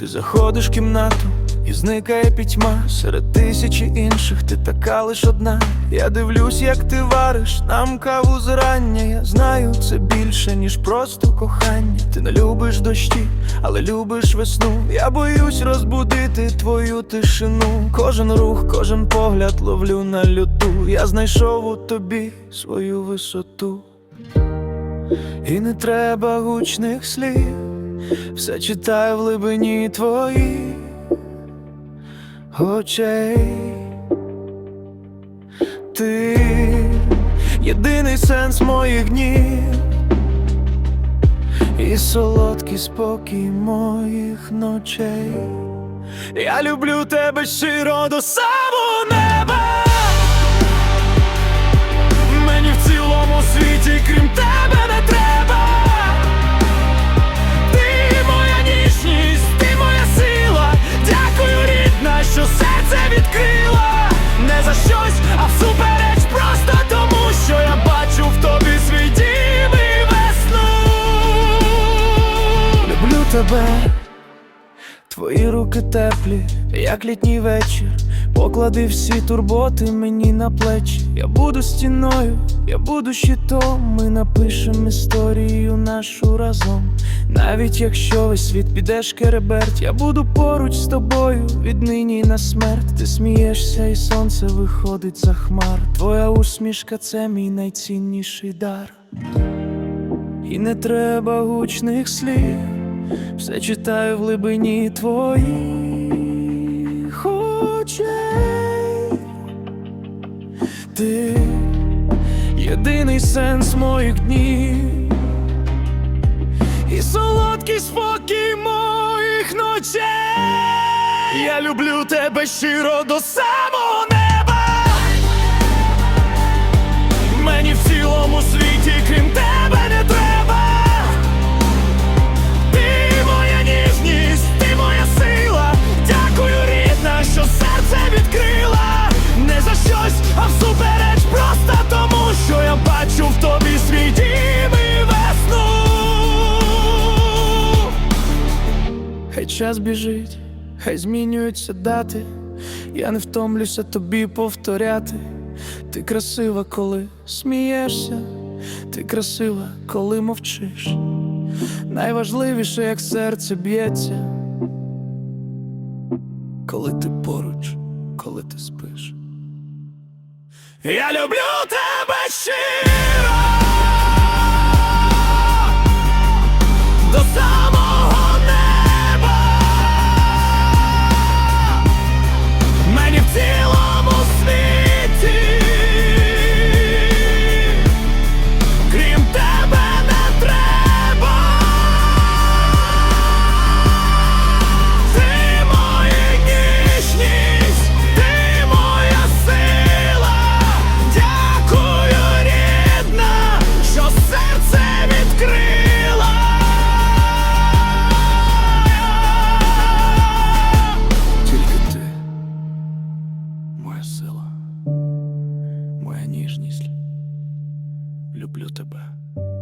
Ти заходиш в кімнату і зникає пітьма серед тисячі інших, ти така лиш одна. Я дивлюсь, як ти вариш нам каву зрання. Я знаю, це більше, ніж просто кохання. Ти не любиш дощі, але любиш весну. Я боюсь розбудити твою тишину. Кожен рух, кожен погляд ловлю на люту. Я знайшов у тобі свою висоту. І не треба гучних слів, все читаю в глибині твоїх очей. Ти єдиний сенс моїх днів і солодкий спокій моїх ночей. Я люблю тебе щиро до самого тебе. Твої руки теплі, як літній вечір. Поклади всі турботи мені на плечі. Я буду стіною, я буду щитом. Ми напишем історію нашу разом. Навіть якщо весь світ піде шкереберть, я буду поруч з тобою віднині на смерть. Ти смієшся, і сонце виходить за хмар. Твоя усмішка це мій найцінніший дар. І не треба гучних слів. Все читаю в глибині твоїх очей. Ти єдиний сенс моїх днів і солодкий спокій моїх ночей. Я люблю тебе щиро до самого час біжить, хай змінюються дати. Я не втомлюся тобі повторяти. Ти красива, коли смієшся, ти красива, коли мовчиш. Найважливіше, як серце б'ється, коли ти поруч, коли ти спиш. Я люблю тебе ще. люблю тебе.